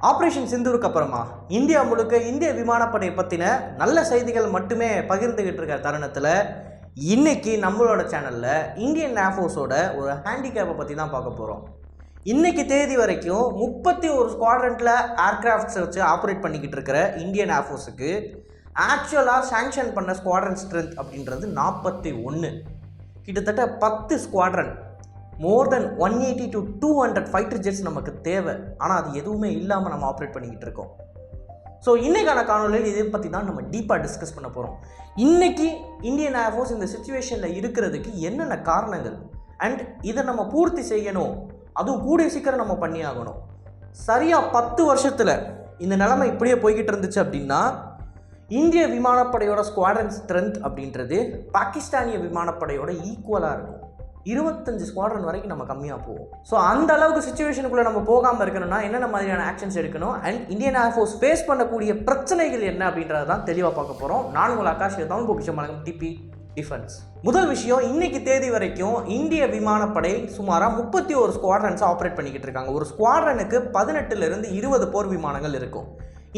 Operation சிந்தூருக்கு அப்புறமா India முழுக்க இந்திய விமானப்படை பற்றின நல்ல செய்திகள் மட்டுமே பகிர்ந்துகிட்டு இருக்கிற தருணத்தில் இன்னைக்கு நம்மளோட சேனலில் இந்தியன் ஏர்ஃபோர்ஸோட ஒரு ஹேண்டிகேப்பை பற்றி தான் பார்க்க போகிறோம் இன்னைக்கு தேதி வரைக்கும் முப்பத்தி ஒரு ஸ்குவாட்ரண்ட்டில் ஏர்கிராஃப்ட்ஸ் வச்சு ஆப்ரேட் பண்ணிக்கிட்டு இருக்கிற இந்தியன் ஏர்ஃபோர்ஸுக்கு ஆக்சுவலாக சேங்ஷன் பண்ண ஸ்குவாட்ரன் ஸ்ட்ரென்த் அப்படின்றது நாற்பத்தி ஒன்று கிட்டத்தட்ட பத்து squadron more than one eighty to two hundred fighter jets நமக்கு தேவை. ஆனால் அது எதுவுமே இல்லாமல் நம்ம ஆப்ரேட் பண்ணிக்கிட்டு இருக்கோம். ஸோ இன்றைக்கான காணொலியில் இதை பற்றி தான் நம்ம டீப்பாக டிஸ்கஸ் பண்ண போகிறோம் இன்றைக்கி இந்தியன் ஏர்ஃபோர்ஸ் இந்த சுச்சுவேஷனில் இருக்கிறதுக்கு என்னென்ன காரணங்கள்? அண்ட் இதை நம்ம பூர்த்தி செய்யணும். அதுவும் கூடிய சீக்கிரம் நம்ம பண்ணி ஆகணும். சரியாக பத்து வருஷத்தில் இந்த நிலைமை இப்படியே போய்கிட்டு இருந்துச்சு அப்படின்னா இந்திய விமானப்படையோட ஸ்குவாட்ரன் ஸ்ட்ரென்த் அப்படின்றது பாகிஸ்தானிய விமானப்படையோட ஈக்குவலாக இருக்கும். இருபத்தஞ்சு ஸ்குவாட்ரன் வரைக்கும் நம்ம கம்மியாக போவோம். ஸோ அந்த அளவுக்கு சுச்சுவேஷனுக்குள்ளே நம்ம போகாமல் இருக்கணும்னா என்னென்ன மாதிரியான ஆக்ஷன்ஸ் எடுக்கணும்? அண்ட் இந்தியன் ஏர்ஃபோர்ஸ் ஃபேஸ் பண்ணக்கூடிய பிரச்சனைகள் என்ன அப்படின்றத தான் தெளிவாக பார்க்க போகிறோம் நான் உங்கள் ஆகாஷ் தான் பொக்கிஷம் வழங்கும் டிபி டிஃபென்ஸ் முதல் விஷயம் இன்னைக்கு தேதி வரைக்கும் இந்திய விமானப்படை சுமாராக முப்பத்தி ஒரு ஸ்குவாட்ரன்ஸ் ஆப்ரேட் பண்ணிக்கிட்டு இருக்காங்க. ஒரு ஸ்குவாட்ரனுக்கு பதினெட்டுலேருந்து இருபது போர் விமானங்கள் இருக்கும்.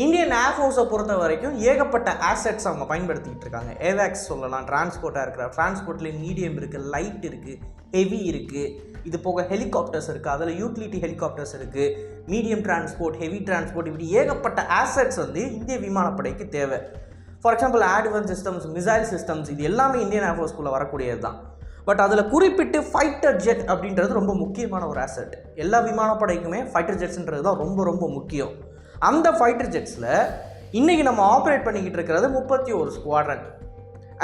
இந்தியன் ஏர்ஃபோர்ஸை பொறுத்த வரைக்கும் ஏகப்பட்ட ஆசெட்ஸ் அவங்க பயன்படுத்திக்கிட்டு இருக்காங்க. ஏவேக்ஸ் சொல்லலாம் டிரான்ஸ்போர்ட்டாக இருக்கிற டிரான்ஸ்போர்ட்லேயும் மீடியம் இருக்குது லைட் இருக்குது ஹெவி இருக்குது இது போக ஹெலிகாப்டர்ஸ் இருக்குது அதில் யூட்டிலிட்டி ஹெலிகாப்டர்ஸ் இருக்குது மீடியம் டிரான்ஸ்போர்ட் ஹெவி டிரான்ஸ்போர்ட் இப்படி ஏகப்பட்ட ஆசெட்ஸ் வந்து இந்திய விமானப்படைக்கு தேவை. For example advance systems missile systems இது எல்லாமே இந்தியன் ஏர்ஃபோர்ஸ்குள்ளே வரக்கூடியது தான். பட் அதில் குறிப்பிட்டு ஃபைட்டர் ஜெட் அப்படின்றது ரொம்ப முக்கியமான ஒரு ஆசெட் எல்லா விமானப்படைக்குமே ஃபைட்டர் ஜெட்ஸ்ன்றது தான் ரொம்ப ரொம்ப முக்கியம். அந்த ஃபைட்டர் ஜெட்ஸில் இன்றைக்கி நம்ம ஆப்ரேட் பண்ணிக்கிட்டு இருக்கிறது முப்பத்தி ஒரு ஸ்குவாட்ரன்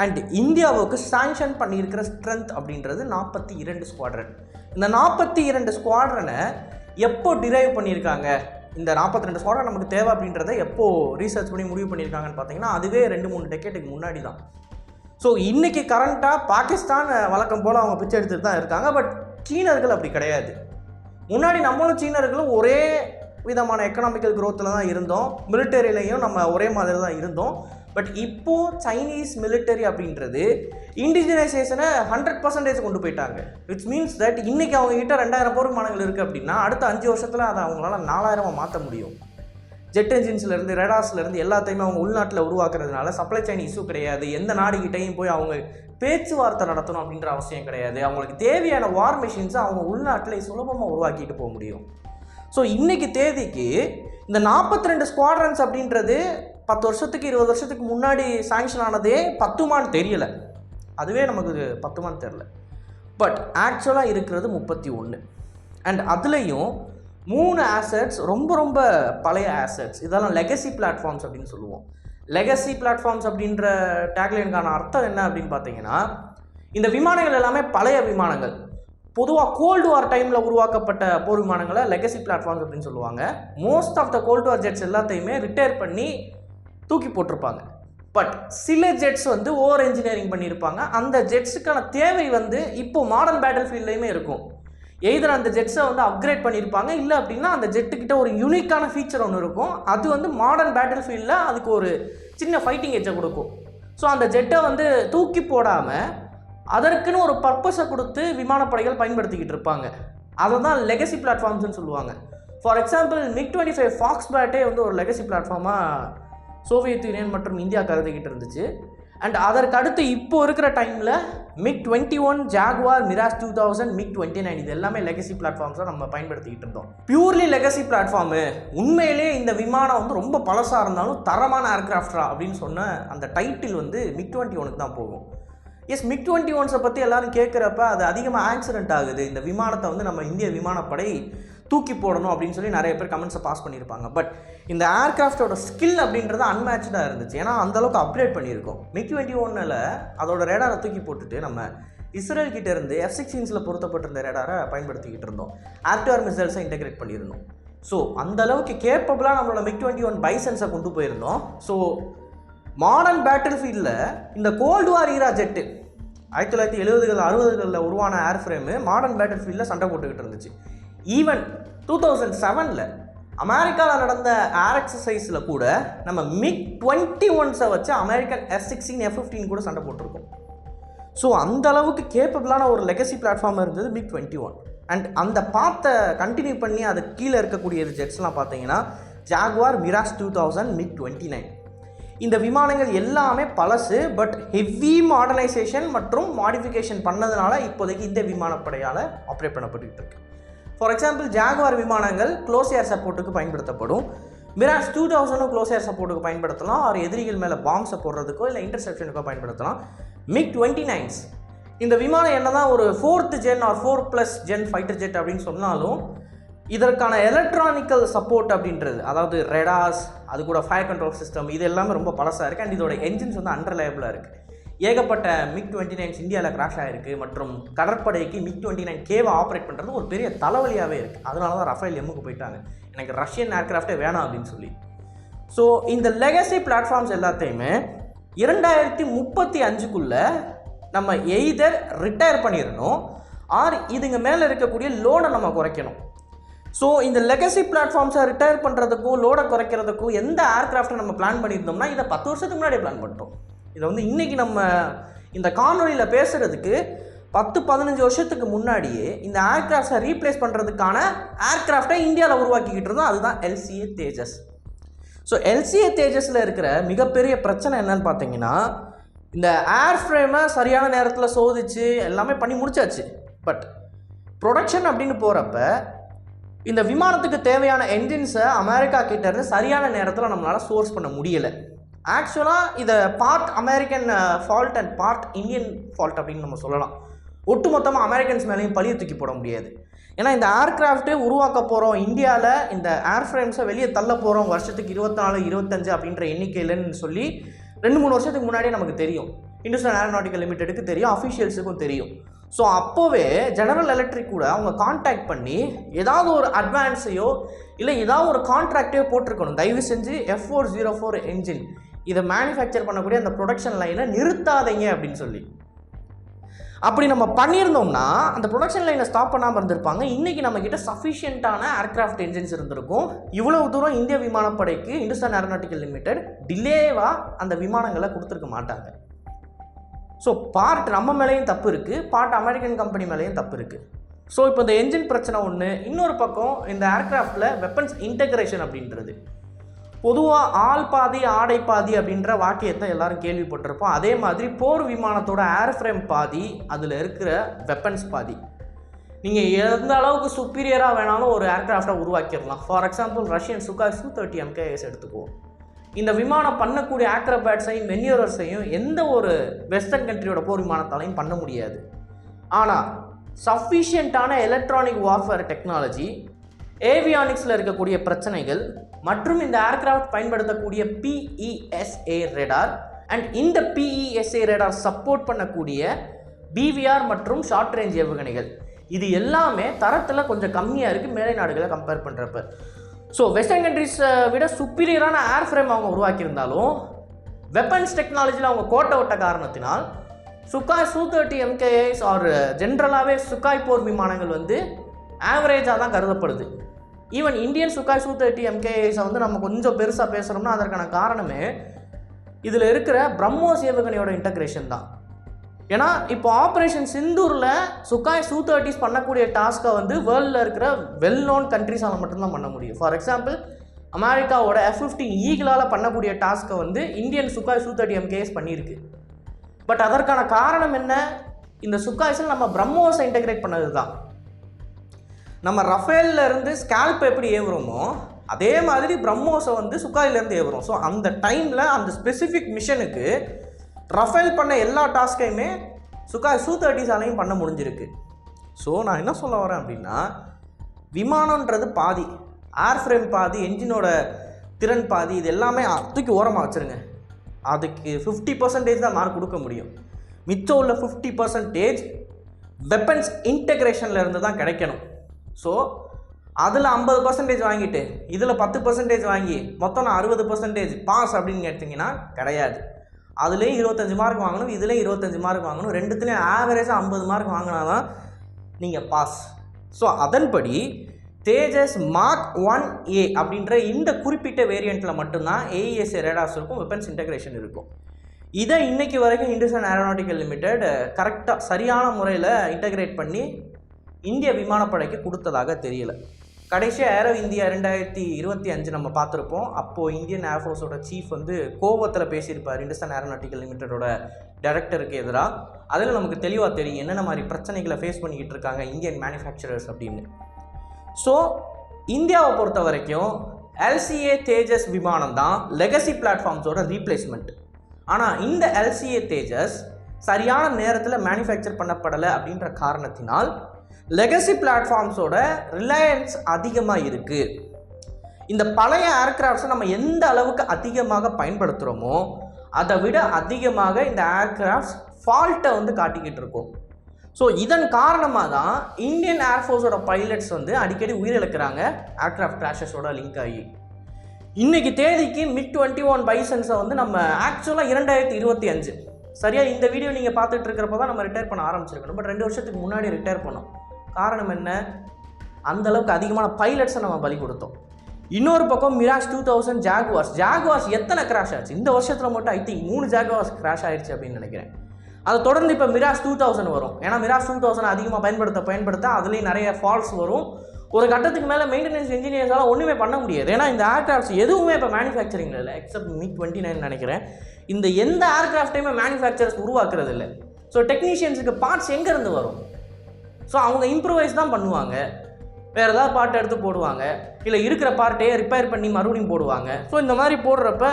அண்ட் இந்தியாவுக்கு சாங்ஷன் பண்ணியிருக்கிற ஸ்ட்ரென்த் அப்படின்றது நாற்பத்தி இரண்டு ஸ்குவாட்ரன் இந்த நாற்பத்தி இரண்டு ஸ்குவாட்ரனை எப்போ டிரைவ் பண்ணியிருக்காங்க? இந்த நாற்பத்தி ரெண்டு ஸ்குவாட்ரன் நமக்கு தேவை அப்படின்றத எப்போ ரீசர்ச் பண்ணி முடிவு பண்ணியிருக்காங்கன்னு பார்த்தீங்கன்னா அதுவே ரெண்டு மூணு டெக்கேட்டுக்கு முன்னாடி தான். ஸோ இன்றைக்கி கரண்ட்டாக பாகிஸ்தான் வழக்கம் போல் அவங்க பிச்சை எடுத்துகிட்டு தான் இருக்காங்க. பட் சீனர்கள் அப்படி கிடையாது. முன்னாடி நம்மளும் சீனர்களும் ஒரே விதமான எக்கனாமிக்கல் க்ரோத்தில் தான் இருந்தோம். மிலிட்டரியிலையும் நம்ம ஒரே மாதிரி தான் இருந்தோம். பட் இப்போது சைனீஸ் மிலிட்டரி அப்படின்றது இண்டிஜினைசேஷனை ஹண்ட்ரட் பர்சன்டேஜ் கொண்டு போயிட்டாங்க. விச் மீன்ஸ் தட் இன்றைக்கி அவங்க கிட்ட ரெண்டாயிரம் போர் விமானங்கள் இருக்குது அப்படின்னா அடுத்த அஞ்சு வருஷத்தில் அதை அவங்களால நாலாயிரமாக மாற்ற முடியும். ஜெட் என்ஜின்ஸ்லேருந்து ரெடாஸ்லேருந்து எல்லாத்தையுமே அவங்க உள்நாட்டில் உருவாக்குறதுனால சப்ளை செயின் இஷ்யூ கிடையாது. எந்த நாடுகிட்டையும் போய் அவங்க பேச்சுவார்த்தை நடத்தணும் அப்படின்ற அவசியம் கிடையாது. அவங்களுக்கு தேவையான வார் மிஷின்ஸை அவங்க உள்நாட்டில் சுலபமாக உருவாக்கிட்டு போக முடியும். ஸோ இன்றைக்கி தேதிக்கு இந்த நாற்பத்தி ரெண்டு ஸ்குவாட்ரன்ஸ் அப்படின்றது பத்து வருஷத்துக்கு இருபது வருஷத்துக்கு முன்னாடி சாங்ஷன் ஆனதே பத்துமான்னு தெரியல. அதுவே நமக்கு பத்துமான்னு தெரில பட் ஆக்சுவலாக இருக்கிறது முப்பத்தி ஒன்று அண்ட் அதுலேயும் மூணு ஆசட்ஸ் ரொம்ப ரொம்ப பழைய ஆசட்ஸ் இதெல்லாம் லெகசி பிளாட்ஃபார்ம்ஸ் அப்படின்னு சொல்லுவோம். லெகசி பிளாட்ஃபார்ம்ஸ் அப்படின்ற டேக்லைனுக்கான அர்த்தம் என்ன அப்படின்னு பார்த்தீங்கன்னா இந்த விமானங்கள் எல்லாமே பழைய விமானங்கள். பொதுவாக கோல்டு வார் டைமில் உருவாக்கப்பட்ட போர் விமானங்களை லெகசி பிளாட்ஃபார்ம்ஸ் அப்படின்னு சொல்லுவாங்க. Most of the cold war jets எல்லாத்தையுமே ரிட்டையர் பண்ணி தூக்கி போட்டிருப்பாங்க. பட் சில ஜெட்ஸ் வந்து ஓவர் இன்ஜினியரிங் பண்ணியிருப்பாங்க. அந்த ஜெட்ஸுக்கான தேவை வந்து இப்போ மாடர்ன் பேட்டில் ஃபீல்ட்லேயுமே இருக்கும். எய்தர் அந்த ஜெட்ஸை வந்து அப்கிரேட் பண்ணியிருப்பாங்க இல்லை அப்படின்னா அந்த ஜெட்டுக்கிட்ட ஒரு யூனிக்கான ஃபீச்சர் ஒன்று இருக்கும். அது வந்து மாடர்ன் பேட்டில் ஃபீல்டில் அதுக்கு ஒரு சின்ன ஃபைட்டிங் எச்சை கொடுக்கும். ஸோ அந்த ஜெட்டை வந்து தூக்கி போடாமல் அதற்குன்னு ஒரு பர்பஸை கொடுத்து விமானப்படைகள் பயன்படுத்திக்கிட்டு இருப்பாங்க. அதை தான் லெகசி பிளாட்ஃபார்ம்ஸ்னு சொல்லுவாங்க. For example MiG twenty five Foxbat வந்து ஒரு லெகசி பிளாட்ஃபார்மாக சோவியத் யூனியன் மற்றும் இந்தியா கருதிக்கிட்டு இருந்துச்சு. அண்ட் அதற்கு அடுத்து இப்போ இருக்கிற டைமில் MiG twenty one Jaguar Mirage two thousand MiG twenty nine இது எல்லாமே லெகசி பிளாட்ஃபார்ம்ஸாக நம்ம பயன்படுத்திக்கிட்டு இருந்தோம். பியூர்லி லெகசி பிளாட்ஃபார்மு உண்மையிலேயே இந்த விமானம் வந்து ரொம்ப பழசாக இருந்தாலும் தரமான ஏர்கிராஃப்டா அப்படின்னு சொன்ன அந்த டைட்டில் வந்து மிக் டுவெண்ட்டி ஒனுக்கு தான் போகும். எஸ் மிக் டுவெண்ட்டி ஒன்ஸை பற்றி எல்லாரும் கேட்குறப்ப அது அதிகமாக ஆக்சிடென்ட் ஆகுது. இந்த விமானத்தை வந்து நம்ம இந்திய விமானப்படை தூக்கி போடணும் அப்படின்னு சொல்லி நிறைய பேர் கமெண்ட்ஸை பாஸ் பண்ணியிருப்பாங்க. பட் இந்த ஏர்க்ராஃப்டோட ஸ்கில் அப்படின்றது அன்மேட்சாக இருந்துச்சு. ஏன்னா அந்தளவுக்கு அப்கிரேட் பண்ணியிருக்கோம். மிக் டுவெண்ட்டி ஒன்னில் அதோட ரேடாரை தூக்கி போட்டுட்டு நம்ம இஸ்ரேல் கிட்ட இருந்து எஃப் சிக்ஸ்டீன்ஸில் பொருத்தப்பட்டிருந்த ரேடாரை பயன்படுத்திக்கிட்டு இருந்தோம். ஆர்டிஆர் மிசைல்ஸை இன்டெகிரேட் பண்ணியிருந்தோம். ஸோ அந்த அளவுக்கு கேப்பபிளாக நம்மளோட மிக் டுவெண்ட்டி ஒன் பைசன்ஸை கொண்டு போயிருந்தோம். ஸோ மாடர்ன் பேட்டில் ஃபீல்டில் இந்த கோல்டு வார் ஈரா ஜெட்டு ஆயிரத்தி தொள்ளாயிரத்தி எழுபதுகள் அறுபதுகளில் உருவான ஏர் ஃப்ரேமு மாடர்ன் பேட்டில் ஃபீல்டில் சண்டை போட்டுக்கிட்டு இருந்துச்சு. ஈவன் டூ தௌசண்ட் செவனில் அமெரிக்காவில் நடந்த ஏர் எக்ஸசைஸில் கூட நம்ம மிக் டுவெண்ட்டி ஒன்ஸை வச்சு American F sixteen F fifteen கூட சண்டை போட்டிருக்கோம். ஸோ அந்த அளவுக்கு கேப்பபிளான ஒரு லெகசி பிளாட்ஃபார்ம் இருந்தது மிக் டுவெண்ட்டி ஒன் அண்ட் அந்த பாத்தை கண்டினியூ பண்ணி அது கீழே இருக்கக்கூடிய ஜெட்ஸ்லாம் பார்த்தீங்கன்னா Jaguar Mirage two thousand MiG twenty nine இந்த விமானங்கள் எல்லாமே பழசு பட் ஹெவி மாடர்னைசேஷன் மற்றும் மாடிஃபிகேஷன் பண்ணதுனால இப்போதைக்கு இந்த விமானப்படையால் ஆப்ரேட் பண்ணப்பட்டுக்கிட்டு இருக்கு. ஃபார் எக்ஸாம்பிள் ஜாகுவார் விமானங்கள் க்ளோஸ் ஏர் சப்போர்ட்டுக்கு பயன்படுத்தப்படும். மிராஸ் டூ தௌசண்டும் க்ளோஸ் ஏர் சப்போர்ட்டுக்கு பயன்படுத்தலாம். அவர் எதிரிகள் மேலே பாம்ஸை போடுறதுக்கோ இல்லை இன்டர்செப்ஷனுக்கோ பயன்படுத்தலாம். மிக் டுவெண்ட்டி நைன்ஸ் இந்த விமானம் என்ன தான் ஒரு fourth gen or four plus gen fighter jet அப்படின்னு சொன்னாலும் இதற்கான எலக்ட்ரானிக்கல் சப்போர்ட் அப்படின்றது அதாவது ரெடாஸ் அது கூட ஃபயர் கண்ட்ரோல் சிஸ்டம் இது எல்லாமே ரொம்ப பழசாக இருக்குது அண்ட் இதோட என்ஜின்ஸ் வந்து அண்டர்லேபிளாக இருக்குது ஏகப்பட்ட மிக் டுவெண்ட்டி நைன்ஸ் இந்தியாவில் கிராஷ் ஆகிருக்கு மற்றும் கடற்படைக்கு மிக் டுவெண்ட்டி நைன் கேவை ஆப்ரேட் பண்ணுறது ஒரு பெரிய தலைவலியாகவே இருக்குது அதனால தான் ரஃபேல் எம்முக்கு போயிட்டாங்க. எனக்கு ரஷ்யன் ஏர்கிராஃப்டே வேணாம் அப்படின்னு சொல்லி. ஸோ இந்த லெகசி பிளாட்ஃபார்ம்ஸ் எல்லாத்தையுமே இரண்டாயிரத்தி முப்பத்தி அஞ்சுக்குள்ளே நம்ம எய்தர் ரிட்டையர் பண்ணிடணும் ஆர் இதுங்க மேலே இருக்கக்கூடிய லோனை நம்ம குறைக்கணும். ஸோ இந்த லெகசி பிளாட்ஃபார்ம்ஸை ரிட்டையர் பண்ணுறதுக்கும் லோடை குறைக்கிறதுக்கும் எந்த ஏர்கிராஃப்டை நம்ம பிளான் பண்ணியிருந்தோம்னா இதை பத்து வருஷத்துக்கு முன்னாடியே பிளான் பண்ணிட்டோம். இதை வந்து இன்றைக்கி நம்ம இந்த காணொலியில் பேசுகிறதுக்கு பத்து பதினஞ்சு வருஷத்துக்கு முன்னாடியே இந்த ஏர்கிராஃப்டை ரீப்ளேஸ் பண்ணுறதுக்கான ஏர்க்ராஃப்டை இந்தியாவில் உருவாக்கிக்கிட்டு இருந்தோம் அதுதான் எல்சிஏ தேஜஸ் ஸோ எல்சிஏ தேஜஸில் இருக்கிற மிகப்பெரிய பிரச்சனை என்னன்னு பார்த்தீங்கன்னா இந்த ஏர் ஃப்ரேமை சரியான நேரத்தில் சோதிச்சு எல்லாமே பண்ணி முடிச்சாச்சு. பட் ப்ரொடக்ஷன் அப்படின்னு போகிறப்ப இந்த விமானத்துக்கு தேவையான என்ஜின்ஸை அமெரிக்கா கிட்டேருந்து சரியான நேரத்தில் நம்மளால் சோர்ஸ் பண்ண முடியலை. ஆக்சுவலாக இதை part American fault and part Indian fault அப்படின்னு நம்ம சொல்லலாம். ஒட்டுமொத்தமாக அமெரிக்கன்ஸ் மேலேயும் பழிய தூக்கி போட முடியாது. ஏன்னா இந்த ஏர்கிராஃப்ட்டு உருவாக்க போகிறோம் இந்தியாவில் இந்த ஏர் ஃப்ரேம்ஸை வெளியே தள்ள போகிறோம் வருஷத்துக்கு இருபத்தி நாலு இருபத்தஞ்சு அப்படின்ற எண்ணிக்கையிலன்னு சொல்லி ரெண்டு மூணு வருஷத்துக்கு முன்னாடியே நமக்கு தெரியும். இண்டஸ்ட்ரியல் ஏரோநாட்டிக்கல் லிமிட்டெடுக்கு தெரியும் அஃபிஷியல்ஸுக்கும் தெரியும். ஸோ அப்போவே ஜெனரல் எலக்ட்ரிக் கூட அவங்க காண்டாக்ட் பண்ணி ஏதாவது ஒரு அட்வான்ஸையோ இல்லை ஏதாவது ஒரு கான்ட்ராக்டையோ போட்டிருக்கணும். தயவு செஞ்சு F four zero four engine இதை மேனுஃபேக்சர் பண்ணக்கூடிய அந்த ப்ரொடக்ஷன் லைனை நிறுத்தாதீங்க அப்படின்னு சொல்லி. அப்படி நம்ம பண்ணியிருந்தோம்னா அந்த ப்ரொடக்ஷன் லைனை ஸ்டாப் பண்ணாமல் இருந்திருப்பாங்க. இன்றைக்கி நம்மக்கிட்ட சஃபிஷியண்ட்டான ஏர்க்ராஃப்ட் என்ஜின்ஸ் இருந்திருக்கும். இவ்வளவு தூரம் இந்திய விமானப்படைக்கு இந்துஸ்தான் ஏரோநாட்டிக்கல் லிமிடெட் டிலேவாக அந்த விமானங்களை கொடுத்துருக்க மாட்டாங்க. ஸோ பார்ட் நம்ம மேலேயும் தப்பு இருக்குது பார்ட் அமெரிக்கன் கம்பெனி மேலேயும் தப்பு இருக்குது ஸோ இப்போ இந்த என்ஜின் பிரச்சனை ஒன்று இன்னொரு பக்கம் இந்த ஏர்க்ராஃப்டில் வெப்பன்ஸ் இன்டகிரேஷன் அப்படின்றது. பொதுவாக ஆள் பாதி ஆடை பாதி அப்படின்ற வாக்கியத்தை எல்லாரும் கேள்விப்பட்டிருப்போம். அதே மாதிரி போர் விமானத்தோட ஏர் ஃப்ரேம் பாதி அதில் இருக்கிற வெப்பன்ஸ் பாதி. நீங்கள் எந்த அளவுக்கு சுப்பீரியராக வேணாலும் ஒரு ஏர்கிராஃப்டை உருவாக்கிடலாம். For example Russian Sukhoi two thirty MKS எடுத்துக்குவோம். இந்த விமானம் பண்ணக்கூடிய ஆக்ரோபேட்ஸையும் மென்யூரர்ஸையும் எந்த ஒரு வெஸ்டர்ன் கண்ட்ரியோட போர் விமானத்தாலையும் பண்ண முடியாது. ஆனால் சஃபிஷியண்ட்டான எலக்ட்ரானிக் வார்ஃபேர் டெக்னாலஜி ஏவியானிக்ஸில் இருக்கக்கூடிய பிரச்சனைகள் மற்றும் இந்த ஏர்கிராஃப்ட் பயன்படுத்தக்கூடிய பிஇஎஸ்ஏ ரெடார் அண்ட் இந்த பிஇஎஸ்ஏ ரெடார் சப்போர்ட் பண்ணக்கூடிய பிவிஆர் மற்றும் ஷார்ட் ரேஞ்ச் ஏவுகணைகள். இது எல்லாமே தரத்தில் கொஞ்சம் கம்மியாக இருக்குது மேலை நாடுகளை கம்பேர் பண்ணுறப்ப ஸோ வெஸ்டர்ன் கண்ட்ரிஸை விட சுப்பீரியரான ஏர் ஃப்ரேம் அவங்க உருவாக்கியிருந்தாலும் வெப்பன்ஸ் டெக்னாலஜியில் அவங்க கோட்டை விட்ட காரணத்தினால் சுக்காய் சூ தேர்ட்டி எம்கேஎஸ் ஆர் ஜென்ரலாகவே சுக்காய் போர் விமானங்கள் வந்து ஆவரேஜாக தான் கருதப்படுது. ஈவன் இந்தியன் சுக்காய் சூ தேர்ட்டி எம்கேஎஸை வந்து நம்ம கொஞ்சம் பெருசாக பேசுகிறோம்னா அதற்கான காரணமே இதில் இருக்கிற பிரம்மோஸ் ஏவுகணையோட இன்டகிரேஷன் தான். ஏன்னா இப்போ ஆப்ரேஷன் சிந்தூரில் சுக்காய் சூ தேர்ட்டிஸ் பண்ணக்கூடிய டாஸ்க்கை வந்து வேர்ல்டில் இருக்கிற வெல் நோன் கண்ட்ரிஸால் மட்டும்தான் பண்ண முடியும். ஃபார் எக்ஸாம்பிள் அமெரிக்காவோட எஃப் ஃபிஃப்டீன் ஈகிளால் பண்ணக்கூடிய டாஸ்க்கை வந்து இந்தியன் சுக்காய் சூ தேர்ட்டி எம்கேஎஸ் பண்ணியிருக்கு. பட் அதற்கான காரணம் என்ன? இந்த சுக்காய்ஸில் நம்ம பிரம்மோஸை இன்டெகிரேட் பண்ணது தான் நம்ம ரஃபேல்ல இருந்து ஸ்கேல்ப் எப்படி ஏவுறோமோ அதே மாதிரி பிரம்மோஸை வந்து சுக்காயிலேருந்து ஏவுறோம். ஸோ அந்த டைமில் அந்த ஸ்பெசிஃபிக் மிஷனுக்கு ரஃபேல் பண்ண எல்லா டாஸ்கையுமே சுகா சூ தேர்ட்டிஸாலையும் பண்ண முடிஞ்சிருக்கு. ஸோ நான் என்ன சொல்ல வரேன் அப்படின்னா விமானன்றது பாதி ஏர் ஃப்ரேம் பாதி என்ஜினோட திறன் பாதி இது எல்லாமே தூக்கி ஓரமாக வச்சுருங்க. அதுக்கு ஃபிஃப்டி பர்சன்டேஜ் தான் மார்க் கொடுக்க முடியும். மிச்சம் உள்ள ஃபிஃப்டி பர்சன்டேஜ் வெப்பன்ஸ் இன்டகிரேஷனில் இருந்து தான் கிடைக்கணும். ஸோ அதில் ஐம்பது பர்சன்டேஜ் வாங்கிட்டு இதில் பத்து பர்சன்டேஜ் வாங்கி மொத்தம் நான் அறுபது பர்சன்டேஜ் பாஸ் அப்படின்னு எடுத்தீங்கன்னா கிடையாது. அதுலேயும் இருபத்தஞ்சு மார்க் வாங்கணும் இதுலேயும் இருபத்தஞ்சு மார்க் வாங்கணும். ரெண்டுத்துலேயும் ஆவரேஜாக ஐம்பது மார்க் வாங்கினா தான் நீங்கள் பாஸ் ஸோ அதன்படி தேஜஸ் மார்க் ஒன் ஏ அப்படின்ற இந்த குறிப்பிட்ட வேரியண்ட்டில் மட்டும்தான் ஏஇஎஸ்ஏ ரேடார்ஸ் இருக்கும் வெப்பன்ஸ் இன்டகிரேஷன் இருக்கும். இதை இன்னைக்கு வரைக்கும் இண்டஸ்டன் ஏரோனாட்டிக்கல் லிமிடெட் கரெக்டாக சரியான முறையில் இன்டகிரேட் பண்ணி இந்திய விமானப்படைக்கு கொடுத்ததாக தெரியலை. கடைசியாக ஏரோ இந்தியா ரெண்டாயிரத்தி இருபத்தி அஞ்சு நம்ம பார்த்துருப்போம். அப்போது இந்தியன் ஏர்ஃபோர்ஸோட சீஃப் வந்து கோவத்தில் பேசியிருப்பார். இண்டஸ்தான் ஏரோநாட்டிக்கல் லிமிட்டடோட டைரக்டருக்கு எதிராக அதில் நமக்கு தெளிவாக தெரியும் என்னென்ன மாதிரி பிரச்சனைகளை ஃபேஸ் பண்ணிக்கிட்டு இருக்காங்க இந்தியன் மேனுஃபேக்சரர்ஸ் அப்படின்னு. ஸோ இந்தியாவை பொறுத்த வரைக்கும் எல்சிஏ தேஜஸ் விமானம் தான் லெகசி பிளாட்ஃபார்ம்ஸோட ரீப்ளேஸ்மெண்ட் ஆனால் இந்த எல்சிஏ தேஜஸ் சரியான நேரத்தில் மேனுஃபேக்சர் பண்ணப்படலை அப்படின்ற காரணத்தினால் லெகசி பிளாட்ஃபார்ம்ஸோட ரிலையன்ஸ் அதிகமாக இருக்குது இந்த பழைய ஏர்கிராஃப்ட்ஸை நம்ம எந்த அளவுக்கு அதிகமாக பயன்படுத்துகிறோமோ அதை விட அதிகமாக இந்த ஏர்கிராஃப்ட்ஸ் ஃபால்ட்டை வந்து காட்டிக்கிட்டு இருக்கோம். ஸோ இதன் காரணமாக தான் இந்தியன் ஏர்ஃபோர்ஸோட பைலட்ஸ் வந்து அடிக்கடி உயிரிழக்கிறாங்க ஏர்கிராஃப்ட் கிராஷஸோட லிங்க் ஆகி. இன்றைக்கி தேதிக்கு மிட் டுவெண்ட்டி ஒன் பைசன்ஸை வந்து நம்ம ஆக்சுவலாக இரண்டாயிரத்தி இருபத்தி அஞ்சு சரியா இந்த வீடியோ நீங்கள் பார்த்துட்டு இருக்கிறப்ப தான் நம்ம ரிட்டையர் பண்ண ஆரம்பிச்சிருக்கணும். பட் ரெண்டு வருஷத்துக்கு முன்னாடி ரிட்டையர் பண்ணோம். காரணம் என்ன? அந்தளவுக்கு அதிகமான பைலட்ஸை நம்ம பலி கொடுத்தோம். இன்னொரு பக்கம் Mirage two thousand Jaguars Jaguars எத்தனை கிராஷ் ஆச்சு? இந்த வருஷத்தில் மட்டும் ஐ திங்க் மூணு ஜாகுவார்ஸ் கிராஷ் ஆயிடுச்சு அப்படின்னு நினைக்கிறேன். அதை தொடர்ந்து இப்போ மிராஜ் டூ தௌசண்ட் வரும். ஏன்னா மிராஜ் டூ தௌசண்ட் அதிகமாக பயன்படுத்த பயன்படுத்த அதுலேயும் நிறைய ஃபால்ஸ் வரும். ஒரு கட்டத்துக்கு மேலே மெயின்டெனன்ஸ் இன்ஜினியர்ஸால் ஒன்றுமே பண்ண முடியாது. ஏன்னா இந்த ஏர்கிராஃப்ட்ஸ் எதுவுமே இப்போ மேனுஃபேக்சரிங்கில் இல்லை எக்ஸப்ட் மிக் டுவெண்ட்டி நைன் நினைக்கிறேன். இந்த எந்த ஏர்கிராஃப்டையுமே மேனுஃபேக்சரர்ஸ் உருவாக்குறது இல்லை. ஸோ டெக்னீஷியன்ஸுக்கு பார்ட்ஸ் எங்கேருந்து வரும்? ஸோ அவங்க இம்ப்ரூவைஸ் தான் பண்ணுவாங்க. வேறு ஏதாவது பார்ட் எடுத்து போடுவாங்க. இல்லை இருக்கிற பார்ட்டையே ரிப்பேர் பண்ணி மறுபடியும் போடுவாங்க. ஸோ இந்த மாதிரி போடுறப்ப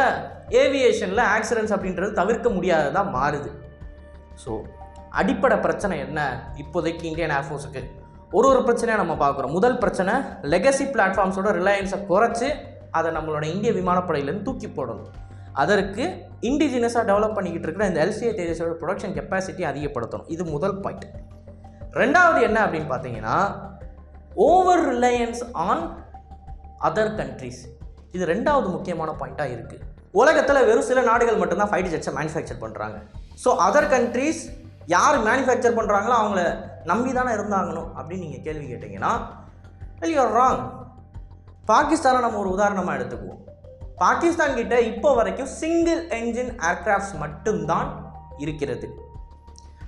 ஏவியேஷனில் ஆக்சிடென்ட்ஸ் அப்படின்றது தவிர்க்க முடியாததாக மாறுது. ஸோ அடிப்படை பிரச்சனை என்ன இப்போதைக்கு இந்தியன் ஏர்ஃபோர்ஸுக்கு ஒரு ஒரு பிரச்சனையாக நம்ம பார்க்குறோம். முதல் பிரச்சனை லெகசி பிளாட்ஃபார்ம்ஸோட ரிலையன்ஸை குறைச்சி அதை நம்மளோட இந்திய விமானப்படையிலேருந்து தூக்கி போடணும். அதற்கு இண்டிஜினஸாக டெவலப் பண்ணிக்கிட்டு இருக்கிற இந்த எல்சிஏ தேஜஸோட ப்ரொடக்ஷன் கெப்பாசிட்டி அதிகப்படுத்தணும். இது முதல் பாயிண்ட் ரெண்டாவது என்ன அப்படின்னு பார்த்தீங்கன்னா over reliance on other countries இது ரெண்டாவது முக்கியமான பாயிண்ட்டாக இருக்குது உலகத்தில் வெறும் சில நாடுகள் மட்டும்தான் ஃபைட் ஜெட்ஸை மேனுஃபேக்சர் பண்ணுறாங்க ஸோ அதர் கண்ட்ரீஸ் யார் மேனுஃபேக்சர் பண்ணுறாங்களோ அவங்கள நம்பி தானே இருந்தாங்கணும் அப்படின்னு நீங்கள் கேள்வி கேட்டிங்கன்னா யூஆர் ராங் பாகிஸ்தானை நம்ம ஒரு உதாரணமாக எடுத்துக்குவோம். பாகிஸ்தான் கிட்ட இப்போ வரைக்கும் சிங்கிள் என்ஜின் ஏர்க்ராஃப்ட்ஸ் மட்டும்தான் இருக்கிறது.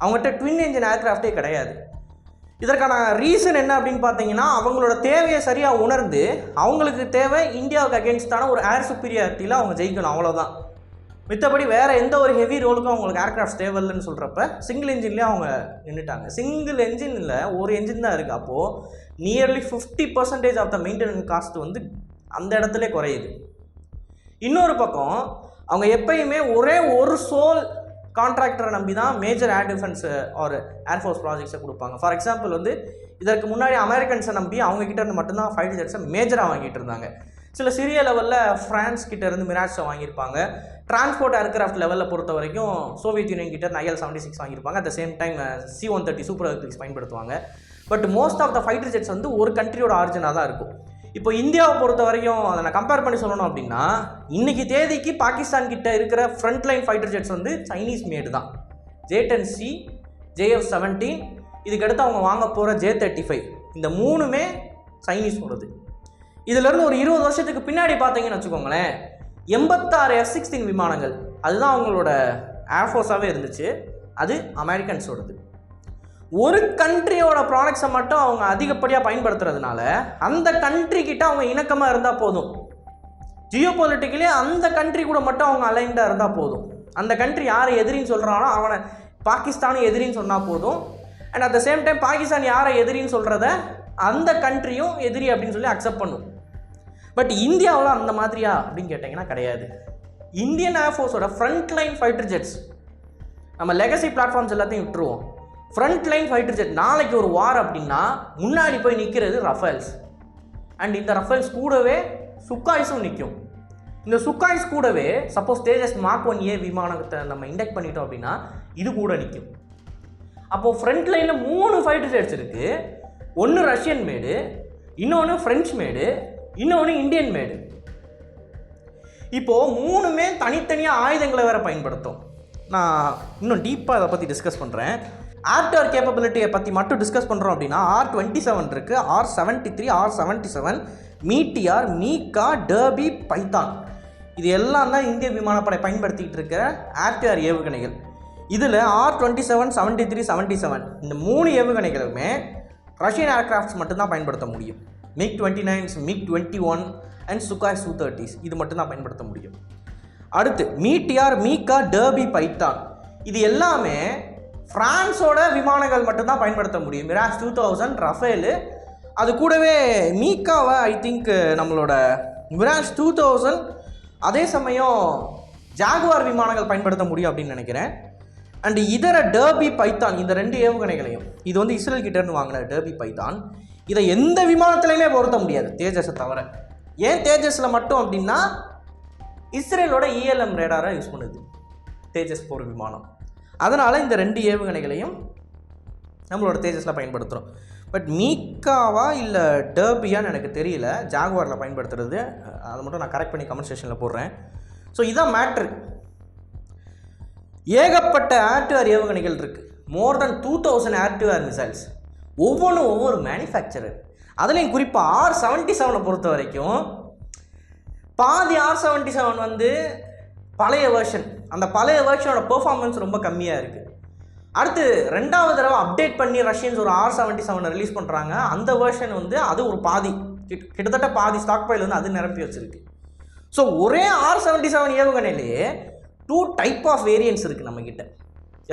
அவங்ககிட்ட ட்வின் என்ஜின் ஏர்க்ராஃப்டே கிடையாது. இதற்கான ரீசன் என்ன அப்படின்னு பார்த்தீங்கன்னா அவங்களோட தேவையை சரியாக உணர்ந்து அவங்களுக்கு தேவை இந்தியாவுக்கு அகேன்ஸ்டான ஒரு ஏர் சுப்பீரியாரிட்டியில் அவங்க ஜெயிக்கணும் அவ்வளோதான் மித்தபடி வேறு எந்த ஒரு ஹெவி ரோலுக்கும் அவங்களுக்கு ஏர்க்ராஃப்ட் தேவையில்லைன்னு சொல்கிறப்ப சிங்கிள் என்ஜின்லேயே அவங்க நின்றுட்டாங்க சிங்கிள் என்ஜினில் ஒரு என்ஜின் தான் இருக்குது அப்போது nearly fifty percentage of the maintenance cost வந்து அந்த இடத்துல குறையுது. இன்னொரு பக்கம் அவங்க எப்பயுமே ஒரே ஒரு சோல் கான்ட்ராக்டரை நம்பி தான் மேஜர் ஏர் டிஃபென்ஸ் ஒரு ஏர்ஃபோர்ஸ் ப்ராஜெக்ட்ஸை கொடுப்பாங்க. ஃபார் எக்ஸாம்பிள் வந்து இதற்கு முன்னாடி அமெரிக்கன்ஸை நம்பி அவங்கக்கிட்ட இருந்து மட்டும்தான் ஃபைட்டர் ஜெட்ஸை மேஜராக வாங்கிட்டு இருந்தாங்க. சில சிறிய லெவலில் ஃப்ரான்ஸ் கிட்டேருந்து மிராட்ஸை வாங்கியிருப்பாங்க. டிரான்ஸ்போர்ட் ஏர்க்ராஃப்ட் லெவலில் பொறுத்த வரைக்கும் சோவியத் யூனியன் கிட்ட ஐஎல் செவன்டி சிக்ஸ் வாங்கியிருப்பாங்க. At the same time C one thirty super electrics பயன்படுத்துவாங்க. But most of the fighter jets வந்து ஒரு கண்ட்ரியோட ஆரிஜினாக தான் இருக்கும். இப்போ இந்தியாவை பொறுத்த வரைக்கும் அதை நான் கம்பேர் பண்ணி சொல்லணும் அப்படின்னா இன்னைக்கு தேதிக்கு பாகிஸ்தான் கிட்ட இருக்கிற ஃப்ரண்ட் லைன் ஃபைட்டர் ஜெட்ஸ் வந்து சைனீஸ் மேடு தான். J ten C JF seventeen இதுக்கடுத்து அவங்க வாங்க போகிற ஜே தேர்ட்டி ஃபைவ் இந்த மூணுமே சைனீஸ் வருது இதுலேருந்து ஒரு இருபது வருஷத்துக்கு பின்னாடி பார்த்தீங்கன்னு வச்சுக்கோங்களேன் எண்பத்தாறு எஃப் சிக்ஸ்டீன் விமானங்கள். அதுதான் அவங்களோட ஏர்ஃபோர்ஸாகவே இருந்துச்சு. அது அமெரிக்கன்ஸோடது ஒரு கண்ட்ரியோட ப்ராடக்ட்ஸை மட்டும் அவங்க அதிகப்படியாக பயன்படுத்துறதுனால அந்த கண்ட்ரி கிட்ட அவங்க இணக்கமாக இருந்தால் போதும். ஜியோ பொலிட்டிக்கலி அந்த கண்ட்ரி கூட மட்டும் அவங்க அலைண்டாக இருந்தால் போதும். அந்த கண்ட்ரி யாரை எதிரின்னு சொல்கிறானோ அவனை பாகிஸ்தானும் எதிரின்னு சொன்னால் போதும். And at the same time Pakistan யாரை எதிரின்னு சொல்கிறத அந்த கண்ட்ரியும் எதிரி அப்படின்னு சொல்லி அக்செப்ட் பண்ணும். பட் இந்தியாவில் அந்த மாதிரியா அப்படின்னு கேட்டிங்கன்னா கிடையாது. இந்தியன் ஏர்ஃபோர்ஸோட ஃப்ரண்ட் லைன் ஃபைட்டர் ஜெட்ஸ் நம்ம லெகசி பிளாட்ஃபார்ம்ஸ் எல்லாத்தையும் விட்டுருவோம். ஃப்ரண்ட் லைன் ஃபைட்டர் ஜெட் நாளைக்கு ஒரு வார் அப்படின்னா முன்னாடி போய் நிற்கிறது ரஃபேல்ஸ் அண்ட் இந்த ரஃபேல்ஸ் கூடவே சுக்காய்ஸும் நிற்கும் இந்த சுக்காய்ஸ் கூடவே suppose Tejas mark one A விமானத்தை நம்ம இண்டெக்ட் பண்ணிட்டோம் அப்படின்னா இது கூட நிற்கும் அப்போது ஃப்ரண்ட் லைனில் மூணு ஃபைட்டர் ஜெட்ஸ் இருக்குது ஒன்று ரஷ்யன் மேடு இன்னொன்று ஃப்ரெஞ்ச் மேடு இன்னொன்று இந்தியன் மேடு இப்போது மூணுமே தனித்தனியாக ஆயுதங்களை வேறு பயன்படுத்தும். நான் இன்னும் டீப்பாக அதை பற்றி டிஸ்கஸ் பண்ணுறேன் ஆர்டர் கேப்பபிலிட்டியை பற்றி மட்டும் டிஸ்கஸ் பண்ணுறோம் அப்படின்னா ஆர் டுவெண்ட்டி செவன் இருக்குது R seventy three R seventy seven Meteor MICA Derby Python இது எல்லாம் தான் இந்திய விமானப்படை பயன்படுத்திக்கிட்டு இருக்கிற ஆர்டிஆர் ஏவுகணைகள். இதில் R twenty seven seventy three seventy seven இந்த மூணு ஏவுகணைகளுமே ரஷ்யன் ஏர்கிராஃப்ட்ஸ் மட்டும்தான் பயன்படுத்த முடியும். MiG twenty nines MiG twenty one and Sukhoi Su thirties இது மட்டும்தான் பயன்படுத்த முடியும். அடுத்து மீட்டியார் மீக்கா டர்பி பைத்தான். இது எல்லாமே ஃப்ரான்ஸோட விமானங்கள் மட்டும்தான் பயன்படுத்த முடியும். மிராஸ் டூ தௌசண்ட் ரஃபேலு அது கூடவே மீக்காவை ஐ திங்க் நம்மளோட மிராஸ் டூ தௌசண்ட் அதே சமயம் ஜாகுவார் விமானங்கள் பயன்படுத்த முடியும் அப்படின்னு நினைக்கிறேன். அண்ட் இதர டர்பி பைத்தான் இந்த ரெண்டு ஏவுகணைகளையும். இது வந்து இஸ்ரேல் கிட்டேருந்து வாங்கின டர்பி பைத்தான். இதை எந்த விமானத்திலையுமே பொருத்த முடியாது தேஜஸை தவிர. ஏன் தேஜஸில் மட்டும் அப்படின்னா இஸ்ரேலோட இஎல்எம் ரேடாரை யூஸ் பண்ணுது. தேஜஸ் போர் விமானம். அதனால் இந்த ரெண்டு ஏவுகணைகளையும் நம்மளோட தேஜஸில் பயன்படுத்துகிறோம் பட் மீக்காவா இல்லை டர்பியான்னு எனக்கு தெரியல ஜாகுவாரில் பயன்படுத்துறது அதை மட்டும் நான் கரெக்ட் பண்ணி கமெண்ட் செஷனில் போடுறேன். ஸோ இதான் மேட்ரு ஏகப்பட்ட ஆர்டிஆர் ஏவுகணைகள் இருக்குது more than two thousand RDR missiles ஒவ்வொன்றும் ஒவ்வொரு மேனுஃபேக்சரர் அதுலேயும் குறிப்பாக ஆர் செவன்ட்டி செவனை பொறுத்த வரைக்கும் பாதி ஆர் செவன்ட்டி செவன் வந்து பழைய வேர்ஷன் அந்த பழைய வேர்ஷனோட பெர்ஃபார்மன்ஸ் ரொம்ப கம்மியாக இருக்குது அடுத்து ரெண்டாவது தடவை அப்டேட் பண்ணி ரஷ்யன்ஸ் ஒரு ஆர் செவன்ட்டி செவனை ரிலீஸ் பண்ணுறாங்க அந்த வேர்ஷன் வந்து அது ஒரு பாதி. கிட்டத்தட்ட பாதி ஸ்டாக் பைல் வந்து அது நிரப்பி வச்சுருக்கு. ஸோ ஒரே ஆர் செவன்ட்டி செவன் ஏவுகணையிலேயே டூ டைப் ஆஃப் வேரியன்ஸ் இருக்குது நம்மக்கிட்ட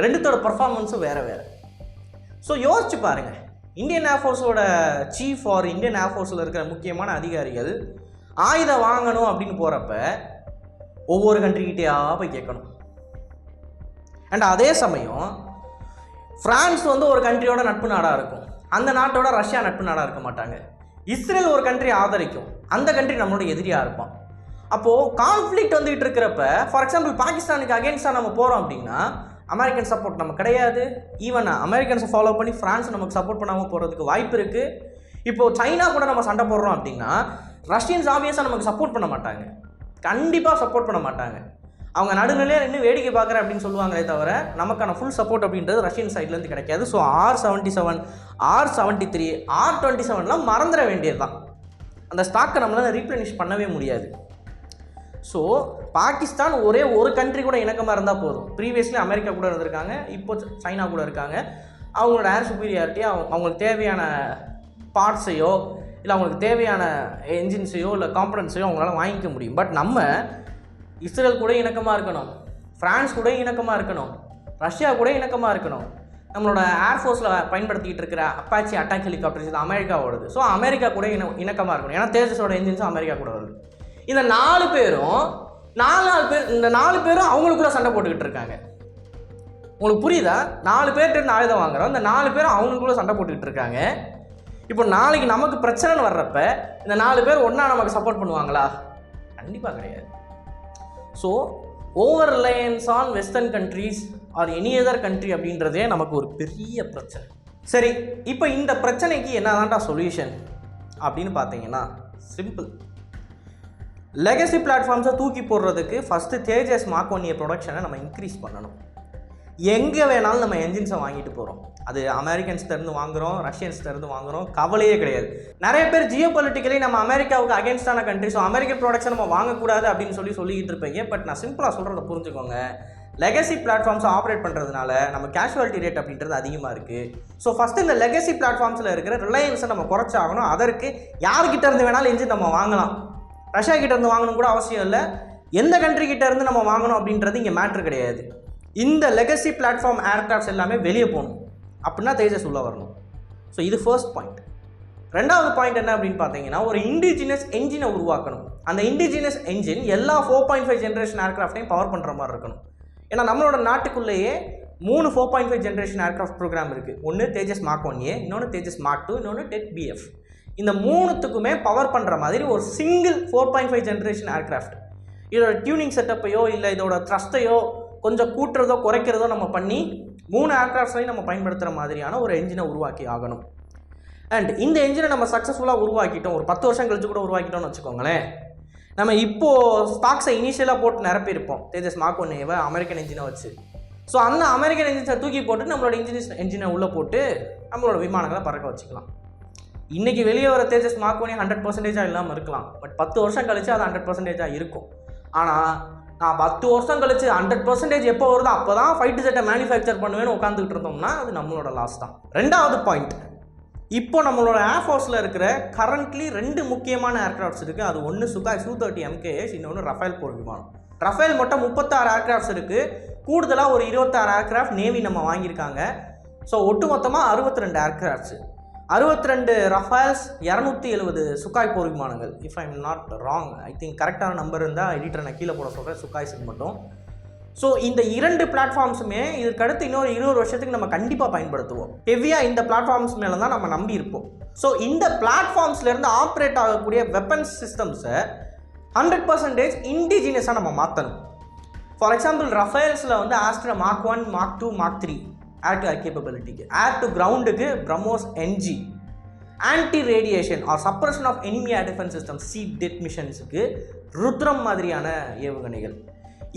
ரெண்டுத்தோட பர்ஃபார்மன்ஸும் வேறு வேறு. ஸோ யோசிச்சு பாருங்கள் இந்தியன் ஏர்ஃபோர்ஸோட சீஃப் ஆர் இந்தியன் ஏர்ஃபோர்ஸில் இருக்கிற முக்கியமான அதிகாரிகள் ஆயுதம் வாங்கணும் அப்படின்னு போகிறப்ப ஒவ்வொரு கண்ட்ரிக்கிட்டேயா போய் கேட்கணும். அண்ட் அதே சமயம் ஃப்ரான்ஸ் வந்து ஒரு கண்ட்ரியோட நட்பு நாடாக இருக்கும். அந்த நாட்டோட ரஷ்யா நட்பு நாடாக இருக்க மாட்டாங்க. இஸ்ரேல் ஒரு கண்ட்ரி ஆதரிக்கும். அந்த கண்ட்ரி நம்மளோட எதிரியாக இருப்பான். அப்போது கான்ஃப்ளிக்ட் வந்துகிட்டு இருக்கிறப்ப ஃபார் எக்ஸாம்பிள் பாகிஸ்தானுக்கு அகேன்ஸ்டாக நம்ம போகிறோம் அப்படின்னா அமெரிக்கன் சப்போர்ட் நம்ம கிடையாது. ஈவன் அமெரிக்கன்ஸை ஃபாலோ பண்ணி ஃப்ரான்ஸ் நமக்கு சப்போர்ட் பண்ணாமல் போகிறதுக்கு வாய்ப்பு இருக்குது இப்போது சைனா கூட நம்ம சண்டை போடுறோம் அப்படின்னா ரஷ்யன்ஸ் ஆப்வியஸாக நமக்கு சப்போர்ட் பண்ண மாட்டாங்க. கண்டிப்பாக சப்போர்ட் பண்ண மாட்டாங்க. அவங்க நடுநிலையாக நின்று வேடிக்கை பார்க்குறேன் அப்படின்னு சொல்லுவாங்களே தவிர நமக்கான ஃபுல் சப்போர்ட் அப்படின்றது ரஷ்யன் சைட்லேருந்து கிடைக்காது. So R seventy seven R seventy three R twenty செவன்லாம் மறந்துட வேண்டியது தான் அந்த ஸ்டாக்கை நம்மளால் ரீப்ளனிஷ் பண்ணவே முடியாது. ஸோ பாகிஸ்தான் ஒரே ஒரு கண்ட்ரி கூட இணக்கமாக இருந்தால் போதும். ப்ரீவியஸ்லி அமெரிக்கா கூட இருந்திருக்காங்க இப்போ சைனா கூட இருக்காங்க. அவங்களோட ஏர் சுப்பீரியாரிட்டி அவங்க அவங்களுக்கு தேவையான பார்ட்ஸையோ இல்லை அவங்களுக்கு தேவையான என்ஜின்ஸையோ இல்லை காம்பனன்ஸையோ அவங்களால வாங்கிக்க முடியும். பட் நம்ம இஸ்ரேல் கூட இணக்கமாக இருக்கணும். ஃப்ரான்ஸ் கூட இணக்கமாக இருக்கணும். ரஷ்யா கூட இணக்கமாக இருக்கணும். நம்மளோட ஏர்ஃபோர்ஸில் பயன்படுத்திக்கிட்டு இருக்கிற அப்பாச்சி அட்டாக் ஹெலிகாப்டர்ஸ் இது அமெரிக்காவோடது. ஸோ அமெரிக்கா கூட இண இணக்கமாக இருக்கணும். ஏன்னா தேஜஸோட என்ஜின்ஸும் அமெரிக்கா கூட வருது. இந்த நாலு பேரும் நாலு நாலு பேர் இந்த நாலு பேரும் அவங்களுக்குள்ள சண்டை போட்டுக்கிட்டு இருக்காங்க. உங்களுக்கு புரியுதா? நாலு பேர்கிட்ட இருந்து ஆயுதம் வாங்குறோம். இந்த நாலு பேரும் அவங்களுக்குள்ள சண்டை போட்டுக்கிட்டு இருக்காங்க. இப்போ நாளைக்கு நமக்கு பிரச்சனைன்னு வர்றப்ப இந்த நாலு பேர் ஒன்றா நமக்கு சப்போர்ட் பண்ணுவாங்களா? கண்டிப்பாக கிடையாது. So over reliance on western countries or any other country அப்படின்றதே நமக்கு ஒரு பெரிய பிரச்சனை. சரி இப்போ இந்த பிரச்சனைக்கு என்னதான்டா சொல்யூஷன் அப்படின்னு பார்த்தீங்கன்னா சிம்பிள் லெகசி பிளாட்ஃபார்ம்ஸை தூக்கி போடுறதுக்கு ஃபஸ்ட்டு தேஜஸ் மார்க்கோனிய ப்ரொடக்ஷனை நம்ம இன்க்ரீஸ் பண்ணணும். எங்கே வேணாலும் நம்ம என்ஜின்ஸை வாங்கிட்டு போகிறோம் அது அமெரிக்கன்ஸ்ட்ட வாங்குகிறோம் வாங்குறோம் வாங்குகிறோம் வாங்குறோம் கவலையே கிடையாது. நிறைய பேர் ஜியோ பொலிட்டிக்கலி நம்ம அமெரிக்காவுக்கு அகேன்ஸ்டான கண்ட்ரி ஸோ அமெரிக்கன் ப்ராடக்ட்ஸை நம்ம வாங்கக்கூடாது அப்படின்னு சொல்லி சொல்லிக்கிட்டு இருப்பீங்க. பட் நான் சிம்பிளாக சொல்கிறத புரிஞ்சுக்கோங்க. லெகசி பிளாட்ஃபார்ம்ஸ் ஆப்ரேட் பண்ணுறதுனால நம்ம கேஷுவாலிட்டி ரேட் அப்படின்றது அதிகமாக இருக்குது ஸோ ஃபஸ்ட்டு இந்த லெகசி பிளாட்ஃபார்ம்ஸில் இருக்கிற ரிலையன்ஸை நம்ம குறைச்சாகணும். அதற்கு யார்கிட்ட இருந்து வேணாலும் இன்ஜின் நம்ம வாங்கலாம். ரஷ்யா கிட்ட இருந்து வாங்கணும் கூட அவசியம் இல்லை. எந்த கண்ட்ரி கிட்ட இருந்து நம்ம வாங்கணும் அப்படின்றது இங்கே மேட்ரு கிடையாது. இந்த லெகசி பிளாட்ஃபார்ம் ஏர்கிராஃப்ட்ஸ் எல்லாமே வெளியே போகணும். அப்படின்னா தேஜஸ் உள்ளே வரணும். ஸோ இது ஃபர்ஸ்ட் பாயிண்ட் ரெண்டாவது பாயிண்ட் என்ன அப்படின்னு பார்த்தீங்கன்னா ஒரு இண்டிஜினஸ் என்ஜினை உருவாக்கணும். அந்த இண்டிஜினஸ் என்ஜின் எல்லா ஃபோர் பாயிண்ட் ஃபைவ் ஜென்ரேஷன் ஏர்கிராஃப்டையும் பவர் பண்ணுற மாதிரி இருக்கணும். ஏன்னா நம்மளோட நாட்டுக்குள்ளேயே மூணு four point five generation aircraft program இருக்குது ஒன்று தேஜஸ் மார்க் ஒன் ஏ இன்னொன்று தேஜஸ் மார்க் டூ இன்னொன்று டெட் பிஎஃப் இந்த மூணுத்துக்குமே பவர் பண்ணுற மாதிரி ஒரு single four point five generation aircraft இதோட டியூனிங் செட்டப்பையோ இல்லை இதோட த்ரஸ்ட்டையோ கொஞ்சம் கூட்டுறதோ குறைக்கிறதோ நம்ம பண்ணி மூணு ஏர்க்ராஃப்ட்ஸையும் நம்ம பயன்படுத்துகிற மாதிரியான ஒரு என்ஜினை உருவாக்கி ஆகணும். அண்ட் இந்த என்ஜினை நம்ம சக்ஸஸ்ஃபுல்லாக உருவாக்கிட்டோம் ஒரு பத்து வருஷம் கழிச்சு கூட உருவாக்கிட்டோம்னு வச்சுக்கோங்களேன். நம்ம இப்போது ஸ்டாக்ஸை இனிஷியலாக போட்டு நிரப்பியிருப்போம். தேஜஸ் மார்க் ஒன்னேவை அமெரிக்கன் என்ஜினை வச்சு. ஸோ அந்த அமெரிக்கன் என்ஜின்ஸை தூக்கி போட்டு நம்மளோட இன்ஜினியர் என்ஜினை உள்ளே போட்டு நம்மளோட விமானங்களை பறக்க வச்சுக்கலாம். இன்றைக்கி வெளியே வர தேஜஸ் மார்க் பண்ணி ஹண்ட்ரட் பர்சன்டேஜாக இல்லாமல் இருக்கலாம். பட் பத்து வருஷம் கழிச்சு அது ஹண்ட்ரட் பர்சன்டேஜாக இருக்கும். ஆனால் நான் பத்து வருஷம் கழிச்சு ஹண்ட்ரட் பர்சன்டேஜ் எப்போ வருதோ அப்போ தான் ஃபைட்டு செட்டை மேனுஃபேக்சர் பண்ணுவேன்னு உட்காந்துக்கிட்டு இருந்தோம்னா அது நம்மளோட லாஸ் தான். ரெண்டாவது பாயிண்ட் இப்போ நம்மளோட ஏர்ஃபோர்ஸில் இருக்கிற கரண்ட்லி ரெண்டு முக்கியமான ஏர்க்ராஃப்ட்ஸ் இருக்குது அது ஒன்று சுகாய் சூ தேர்ட்டி எம்கேஎஸ் இன்னொன்று ரஃபேல் போர் விமானம். ரஃபேல் மட்டும் முப்பத்தாறு ஏர்க்ராஃப்ட்ஸ் இருக்குது கூடுதலாக ஒரு இருபத்தாறு ஏர்க்ராஃப்ட் நேவி நம்ம வாங்கியிருக்காங்க. ஸோ ஒட்டுமொத்தமாக அறுபத்தி ரெண்டு ஏர்க்ராஃப்ட்ஸு அறுபத்தி ரெண்டு ரஃபேல்ஸ் இரநூத்தி எழுபது சுக்காய் போர் விமானங்கள். If I am not wrong I think கரெக்டான நம்பர் இருந்தால் எடிட்டரை நான் கீழே போட சொல்கிறேன் சுகாய்ஸுக்கு மட்டும். ஸோ இந்த இரண்டு பிளாட்ஃபார்ம்ஸுமே இதுக்கு அடுத்து இன்னொரு இருபது வருஷத்துக்கு நம்ம கண்டிப்பாக பயன்படுத்துவோம். ஹெவியாக இந்த பிளாட்ஃபார்ம்ஸ் மேலே தான் நம்ம நம்பி இருப்போம். ஸோ இந்த பிளாட்ஃபார்ம்ஸ்லேருந்து ஆப்ரேட் ஆகக்கூடிய வெப்பன்ஸ் சிஸ்டம்ஸை ஹண்ட்ரட் பர்சன்டேஜ் இண்டிஜினியஸாக நம்ம மாற்றணும் ஃபார் எக்ஸாம்பிள் ரஃபேல்ஸில் வந்து Astra mark one mark two mark three air to air கேப்பபிலிட்டிக்கு air to கிரவுண்டுக்கு BrahMos NG anti radiation or suppression of enemy air defence system SEAD மிஷன்ஸுக்கு Rudram மாதிரியான ஏவுகணைகள்.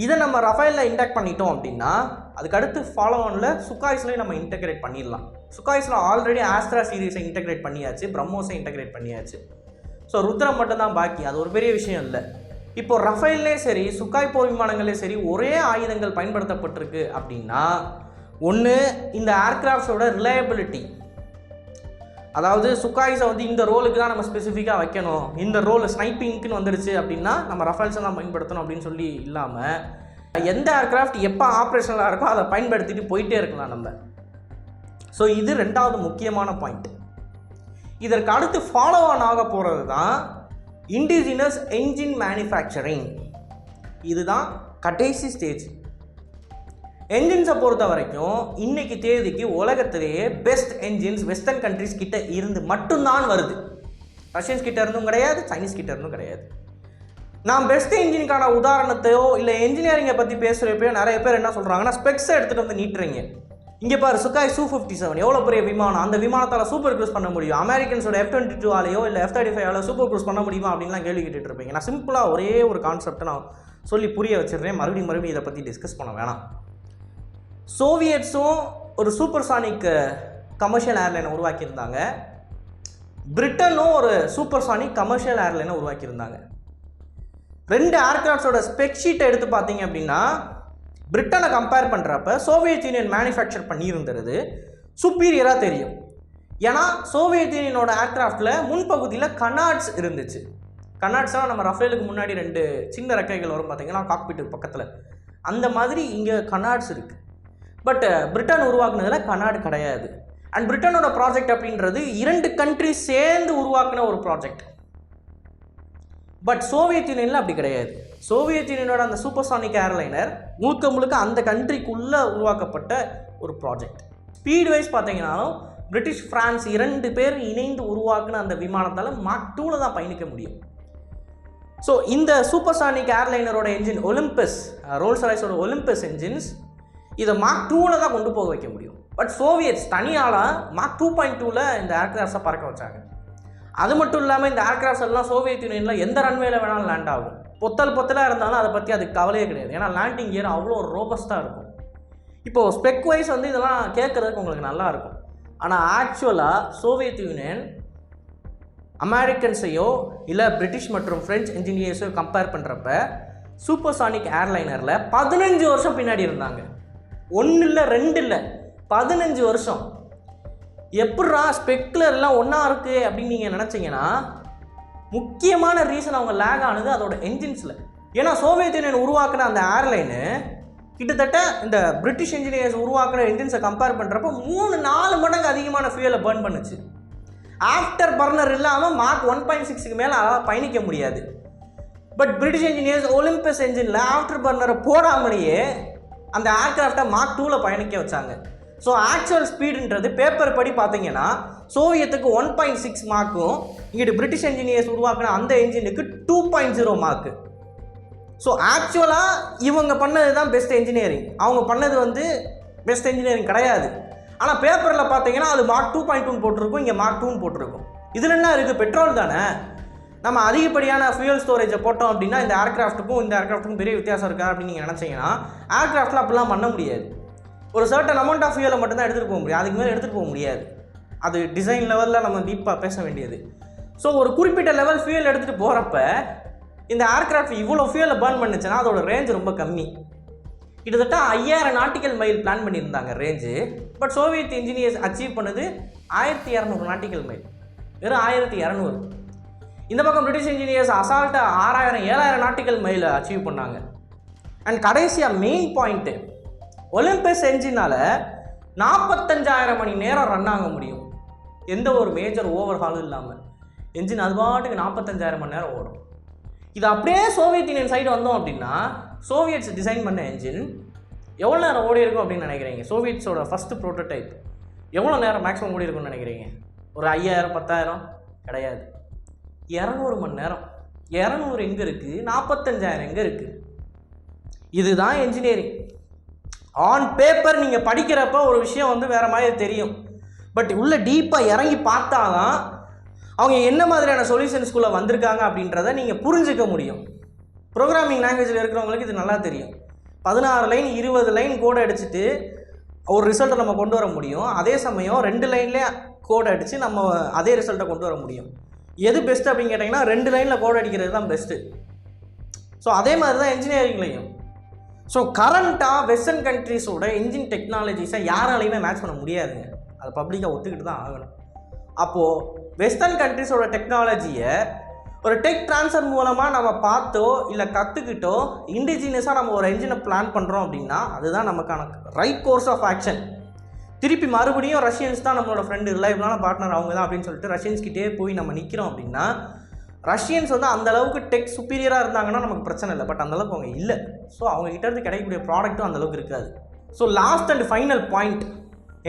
இதை நம்ம ரஃபேலில் இன்டெக்ட் பண்ணிட்டோம் அப்படின்னா அதுக்கு அடுத்து ஃபாலோ ஆனில் சுகாய்ஸ்லேயும் நம்ம இன்டகிரேட் பண்ணிடலாம். சுகாய்ஸில் ஆல்ரெடி ஆஸ்ட்ரா சீரீஸை இன்டகிரேட் பண்ணியாச்சு பிரம்மோஸை இன்டகிரேட் பண்ணியாச்சு. ஸோ ருத்ரம் மட்டும்தான் பாக்கி அது ஒரு பெரிய விஷயம் இல்லை. இப்போ ரஃபேல்லே சரி சுகாய் போர் விமானங்களே சரி ஒரே ஆயுதங்கள் பயன்படுத்தப்பட்டிருக்கு அப்படின்னா ஒன்று இந்த ஏர்கிராஃப்ட்ஸோட ரிலையபிலிட்டி அதாவது சுக்காய்ஸை வந்து இந்த ரோலுக்கு தான் நம்ம ஸ்பெசிஃபிக்காக வைக்கணும். இந்த ரோல் ஸ்னைப்பிங்க்குன்னு வந்துருச்சு அப்படின்னா நம்ம ரஃபேல்ஸை தான் பயன்படுத்தணும் அப்படின்னு சொல்லி இல்லாமல் எந்த ஏர்கிராஃப்ட் எப்போ ஆப்ரேஷனலாக இருக்கோ அதை பயன்படுத்திட்டு போயிட்டே இருக்கலாம் நம்ம. ஸோ இது ரெண்டாவது முக்கியமான பாயிண்ட் இதற்கு அடுத்து ஃபாலோ ஆன் ஆக போகிறது தான் இண்டிஜினஸ் என்ஜின் மேனுஃபேக்சரிங் இதுதான் கடைசி ஸ்டேஜ் என்ஜின்ஸை பொறுத்த வரைக்கும் இன்னைக்கு தேதிக்கு உலகத்திலேயே பெஸ்ட் என்ஜின்ஸ் வெஸ்டர்ன் கண்ட்ரிஸ் கிட்ட இருந்து மட்டும்தான் வருது. ரஷ்யன்ஸ் கிட்ட இருந்தும் கிடையாது சைனீஸ் கிட்ட இருந்தும் கிடையாது. நான் பெஸ்ட் இன்ஜினுக்கான உதாரணத்தையோ இல்லை என்ஜினியரிங்கை பற்றி பேசுகிறப்பையோ நிறைய பேர் என்ன சொல்கிறாங்கன்னா ஸ்பெக்ஸை எடுத்துகிட்டு வந்து நீட்டுறீங்க. இங்கே பாரு சுக்காய் சூ ஃபிஃப்டி செவன் எவ்வளோ பெரிய விமானம்? அந்த விமானத்தால் சூப்பர் க்ரூஸ் பண்ண முடியும். அமெரிக்கன்ஸோட எஃப் டுவெண்ட்டி டூ ஆலையோ இல்லை F thirty five super cruise பண்ண முடியுமா அப்படின்லாம் கேள்வி கேட்டுட்டு இருப்பீங்க. நான் சிம்பிளாக ஒரே ஒரு கான்செப்டை நான் சொல்லி புரிய வச்சிடுறேன். மறுபடியும் மறுபடியும் இதை பற்றி டிஸ்கஸ் பண்ண வேணாம். சோவியட்ஸும் ஒரு சூப்பர்சானிக் கமர்ஷியல் ஏர்லைனை உருவாக்கியிருந்தாங்க. பிரிட்டனும் ஒரு சூப்பர்சானிக் கமர்ஷியல் ஏர்லைனை உருவாக்கியிருந்தாங்க. ரெண்டு ஏர்கிராஃப்ட்ஸோட ஸ்பெக் ஷீட்டை எடுத்து பார்த்தீங்க அப்படின்னா பிரிட்டனை கம்பேர் பண்ணுறப்ப சோவியத் யூனியன் மேனுஃபேக்சர் பண்ணியிருந்தது சுப்பீரியராக தெரியும். ஏன்னா சோவியத் யூனியனோட ஏர்கிராஃப்டில் முன்பகுதியில் கனாட்ஸ் இருந்துச்சு. கனாட்ஸ்னால் நம்ம ரஃபேலுக்கு முன்னாடி ரெண்டு சின்ன ரெக்கைகள் வரும் பார்த்தீங்கன்னா காக்பீட்டுக்கு பக்கத்தில். அந்த மாதிரி இங்கே கனாட்ஸ் இருக்குது பட் பிரிட்டன் uh, உருவாக்குனதில் கனாடு கிடையாது. அண்ட் பிரிட்டனோட ப்ராஜெக்ட் அப்படின்றது இரண்டு கண்ட்ரி சேர்ந்து உருவாக்குன ஒரு ப்ராஜெக்ட் பட் சோவியத் யூனியனில் அப்படி கிடையாது. சோவியத் யூனியனோட அந்த சூப்பர்சானிக் ஏர்லைனர் முழுக்க முழுக்க அந்த கண்ட்ரிக்குள்ளே உருவாக்கப்பட்ட ஒரு ப்ராஜெக்ட் ஸ்பீட் வைஸ் பார்த்தீங்கன்னாலும் பிரிட்டிஷ் பிரான்ஸ் இரண்டு பேர் இணைந்து உருவாக்குன அந்த விமானத்தால் மார்க் டூவில் தான் பயணிக்க முடியும். ஸோ இந்த சூப்பர்சானிக் ஏர்லைனரோட என்ஜின் ஒலிம்பஸ் ரோல்ஸ் ராய்ஸோட ஒலிம்பஸ் என்ஜின்ஸ் இதை மார்க் டூவில் தான் கொண்டு போக வைக்க முடியும். பட் சோவியட்ஸ் தனியால் மார்க் டூ பாயிண்ட் டூவில் இந்த ஏர்கிராஃப்ட்ஸை பறக்க வச்சாங்க. அது மட்டும் இல்லாமல் இந்த ஏர்கிராஃப்ட்ஸ் எல்லாம் சோவியத் யூனியனில் எந்த ரன்வேல வேணாலும் லேண்ட் ஆகும். பொத்தல் பொத்தலாக இருந்தாலும் அதை பற்றி அதுக்கு கவலையே கிடையாது. ஏன்னா லேண்டிங் கியர் அவ்வளோ ரோபஸ்ட்டாக இருக்கும். இப்போது ஸ்பெக் வைஸ் வந்து இதெல்லாம் கேட்குறதுக்கு உங்களுக்கு நல்லா இருக்கும். ஆனால் ஆக்சுவலாக சோவியத் யூனியன் அமெரிக்கன்ஸையோ இல்லை பிரிட்டிஷ் மற்றும் ஃப்ரெஞ்ச் இன்ஜினியர்ஸையோ கம்பேர் பண்ணுறப்ப சூப்பர்சானிக் ஏர்லைனரில் பதினஞ்சு வருஷம் பின்னாடி இருந்தாங்க. ஒன்று இல்லை ரெண்டு இல்லை பதினஞ்சு வருஷம். எப்பட்றா ஸ்பெக்குலர்லாம் எல்லாம் ஒன்றா இருக்குது அப்படின்னு நீங்கள் நினச்சிங்கன்னா முக்கியமான ரீசன் அவங்க லேக் ஆனது அதோட என்ஜின்ஸில் ஏன்னா சோவியத் யூனியன் உருவாக்குன அந்த ஏர்லைனு கிட்டத்தட்ட இந்த பிரிட்டிஷ் இன்ஜினியர்ஸ் உருவாக்குன என்ஜின்ஸை கம்பேர் பண்ணுறப்போ மூணு நாலு மடங்கு அதிகமான ஃபியூலை பர்ன் பண்ணுச்சு. ஆஃப்டர் பர்னர் இல்லாமல் மார்க் ஒன் பாயிண்ட் சிக்ஸுக்கு மேலே அதாவது பயணிக்க முடியாது. பட் பிரிட்டிஷ் இன்ஜினியர்ஸ் ஒலிம்பஸ் என்ஜினில் ஆஃப்டர் பர்னரை போடாமலேயே அந்த ஏர்கிராஃப்டை மார்க் டூவில் பயணிக்க வச்சாங்க. ஸோ ஆக்சுவல் ஸ்பீடுன்றது பேப்பர் படி பார்த்தீங்கன்னா சோவியத்துக்கு ஒன் பாயிண்ட் சிக்ஸ் மார்க்கும் இங்கிட்டு பிரிட்டிஷ் என்ஜினியர்ஸ் உருவாக்குன அந்த என்ஜினுக்கு two point zero mark so ஆக்சுவலாக இவங்க பண்ணது தான் பெஸ்ட் இன்ஜினியரிங் அவங்க பண்ணது வந்து பெஸ்ட் இன்ஜினியரிங் கிடையாது. ஆனால் பேப்பரில் பார்த்தீங்கன்னா அது மார்க் டூ பாயிண்ட் டூன்னு போட்டிருக்கும் இங்கே மார்க் டூன்னு போட்டிருக்கும். இதில் என்ன இருக்குது பெட்ரோல் தானே. நம்ம அதிகப்படியான ஃபியூல் ஸ்டோரேஜை போட்டோம் அப்படின்னா இந்த ஏர்க்ராஃப்ட்டுக்கும் இந்த ஏர்க்ராஃப்ட்டுக்கும் பெரிய வித்தியாசம் இருக்கா அப்படின்னு நீங்கள் நினச்சிங்கன்னா ஏர்க்ராஃப்ட்டில் அப்படிலாம் பண்ண முடியாது. ஒரு சர்டன் அமௌண்ட் ஆஃப் ஃபியூலை மட்டும்தான் எடுத்துகிட்டு போக முடியும். அதுக்கு மேலே எடுத்துகிட்டு போக முடியாது. அது டிசைன் லெவலில் நம்ம டீப்பாக பேச வேண்டியது. ஸோ ஒரு குறிப்பிட்ட லெவல் ஃபியூல் எடுத்துகிட்டு போகிறப்ப இந்த ஏர்க்ராஃப்ட் இவ்வளோ ஃபியூலை பர்ன் பண்ணுச்சுன்னா அதோட ரேஞ்ச் ரொம்ப கம்மி. கிட்டத்தட்ட ஐயாயிரம் நாட்டிக்கல் மைல் பிளான் பண்ணியிருந்தாங்க range but Soviet engineers achieve பண்ணது ஆயிரத்தி இரநூறு நாட்டிக்கல் மைல் வெறும் ஆயிரத்தி இரநூறு. இந்த பக்கம் பிரிட்டிஷ் இன்ஜினியர்ஸ் அசால்ட்டாக ஆறாயிரம் ஏழாயிரம் நாட்டிக்கல் மைலை அச்சீவ் பண்ணாங்க. அண்ட் கடைசியாக மெயின் பாயிண்ட்டு ஒலிம்பிக்ஸ் என்ஜினால் நாற்பத்தஞ்சாயிரம் மணி நேரம் ரன் ஆக முடியும். எந்த ஒரு மேஜர் ஓவர் ஹாலும் இல்லாமல் என்ஜின் அது பாட்டுக்கு நாற்பத்தஞ்சாயிரம் மணி நேரம் ஓடும். இது அப்படியே சோவியத் யூனியன் சைடு வந்தோம் அப்படின்னா சோவியட்ஸ் டிசைன் பண்ண என்ஜின் எவ்வளோ நேரம் ஓடி இருக்கும் அப்படின்னு நினைக்கிறீங்க? சோவியட்ஸோட ஃபஸ்ட்டு ப்ரோட்டோடைப் எவ்வளோ நேரம் மேக்ஸிமம் ஓடி இருக்கும்னு நினைக்கிறீங்க? ஒரு ஐயாயிரம் பத்தாயிரம்? கிடையாது. இரநூறு மணி நேரம். இரநூறு எங்கே இருக்குது நாற்பத்தஞ்சாயிரம் எங்கே இருக்குது இதுதான் என்ஜினியரிங் ஆன் பேப்பர் நீங்கள் படிக்கிறப்ப ஒரு விஷயம் வந்து வேறு மாதிரி தெரியும். பட் உள்ளே டீப்பாக இறங்கி பார்த்தா தான் அவங்க என்ன மாதிரியான சொல்யூஷன்ஸ்குள்ளே வந்திருக்காங்க அப்படின்றத நீங்கள் புரிஞ்சிக்க முடியும். ப்ரோக்ராமிங் லாங்குவேஜில் இருக்கிறவங்களுக்கு இது நல்லா தெரியும். பதினாறு லைன் இருபது லைன் கோடை அடிச்சுட்டு ஒரு ரிசல்ட்டை நம்ம கொண்டு வர முடியும். அதே சமயம் ரெண்டு லைன்லேயே கோடை அடித்து நம்ம அதே ரிசல்ட்டை கொண்டு வர முடியும். எது பெஸ்ட் அப்படின்னு கேட்டிங்கன்னா ரெண்டு லைனில் கோட் அடிக்கிறது தான் பெஸ்ட்டு ஸோ அதே மாதிரி தான் இன்ஜினியரிங்லையும் ஸோ கரண்ட்டாக வெஸ்டர்ன் கண்ட்ரீஸோட இன்ஜின் டெக்னாலஜிஸை யாராலையுமே மேட்ச் பண்ண முடியாதுங்க. அதை பப்ளிக்காக ஒத்துக்கிட்டு தான் ஆகணும். அப்போது வெஸ்டர்ன் கண்ட்ரீஸோட டெக்னாலஜியை ஒரு டெக் ட்ரான்ஸ்ஃபர் மூலமாக நம்ம பார்த்தோ இல்லை கற்றுக்கிட்டோ இண்டிஜினியஸாக நம்ம ஒரு என்ஜினை பிளான் பண்ணுறோம் அப்படின்னா அதுதான் நமக்கான ரைட் கோர்ஸ் ஆஃப் ஆக்ஷன் திருப்பி மறுபடியும் ரஷ்யன்ஸ் தான் நம்மளோட ஃப்ரெண்டு ரிலையபிளான பார்ட்னர் அவங்க தான் அப்படின்னு சொல்லிட்டு ரஷ்யன்ஸ் கிட்டே போய் நம்ம நிற்கிறோம் அப்படின்னா ரஷ்யன்ஸ் வந்து அந்த அளவுக்கு டெக் சுப்பீரியராக இருந்தாங்கன்னா நமக்கு பிரச்சனை இல்லை. பட் அந்த அளவுக்கு அவங்க இல்லை. ஸோ அவங்ககிட்ட இருந்து கிடைக்கக்கூடிய ப்ராடக்ட்டும் அந்தளவுக்கு இருக்காது. So last and final point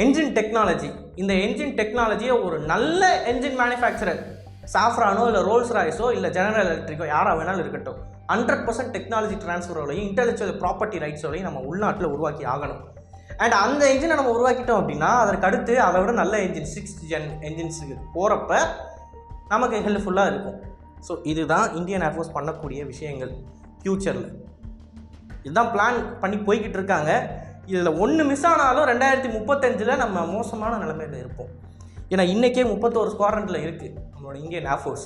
engine technology இந்த என்ஜின் டெக்னாலஜியை ஒரு நல்ல என்ஜின் மேனுஃபேக்சரர் சாஃப்ரானோ இல்லை ரோல்ஸ் ராய்ஸோ இல்லை ஜெனரல் எலக்ட்ரிக்கோ யாராக வேணாலும் இருக்கட்டும். ஹண்ட்ரட் பர்சன்ட் டெக்னாலஜி டிரான்ஸ்ஃபரோடையும் இன்டெலெக்சுவல் ப்ராப்பர்ட்டி ரைட்ஸோடையும் நம்ம உள்நாட்டில் உருவாக்கி ஆகணும். அண்ட் அந்த என்ஜினை நம்ம உருவாக்கிட்டோம் அப்படின்னா அதற்கு அடுத்து அதை விட நல்ல என்ஜின் சிக்ஸ்த் ஜென் என்ஜின்ஸுக்கு போகிறப்ப நமக்கு ஹெல்ப்ஃபுல்லாக இருக்கும். ஸோ இதுதான் இந்தியன் ஏர்ஃபோர்ஸ் பண்ணக்கூடிய விஷயங்கள் ஃப்யூச்சரில் இதுதான் பிளான் பண்ணி போய்கிட்டு இருக்காங்க. இதில் ஒன்று மிஸ் ஆனாலும் ரெண்டாயிரத்தி முப்பத்தஞ்சில் நம்ம மோசமான நிலைமையில் இருப்போம். ஏன்னா இன்றைக்கே முப்பத்தோரு ஸ்குவாட்ரண்ட்டில் இருக்குது நம்மளோட இந்தியன் ஏர்ஃபோர்ஸ்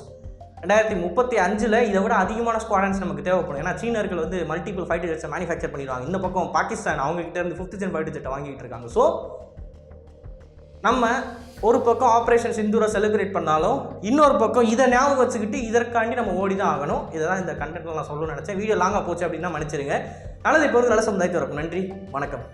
ரெண்டாயிரத்தி முப்பத்தி அஞ்சில் இதை விட அதிகமான ஸ்குவாடன்ஸ் நமக்கு தேவைப்படும். ஏன்னா சீனர்கள் வந்து மல்டிபிள் ஃபைட்டர் ஜெட்ஸை மேனுஃபேக்சர் பண்ணிடுவாங்க. இந்த பக்கம் பாகிஸ்தான் அவங்ககிட்ட இருந்து ஃபிஃப்த் ஜென் ஃபைட்டர் ஜெட்டை வாங்கிட்டு இருக்காங்க. ஸோ நம்ம ஒரு பக்கம் ஆப்ரேஷன் சிந்தூரை செலிப்ரேட் பண்ணாலும் இன்னொரு பக்கம் இதை ஞாபகம் வச்சுக்கிட்டு இதற்காண்டி நம்ம ஓடி தான் ஆகணும். இதை தான் இந்த கண்டென்ட்டில் நான் சொல்லணும்னு நினச்சேன். வீடியோ லாங்காக போச்சு அப்படின்னா மன்னிச்சிருங்க. நல்லது இப்போ வந்து நல்ல சமுதாயத்து இருக்கும் நன்றி. வணக்கம்.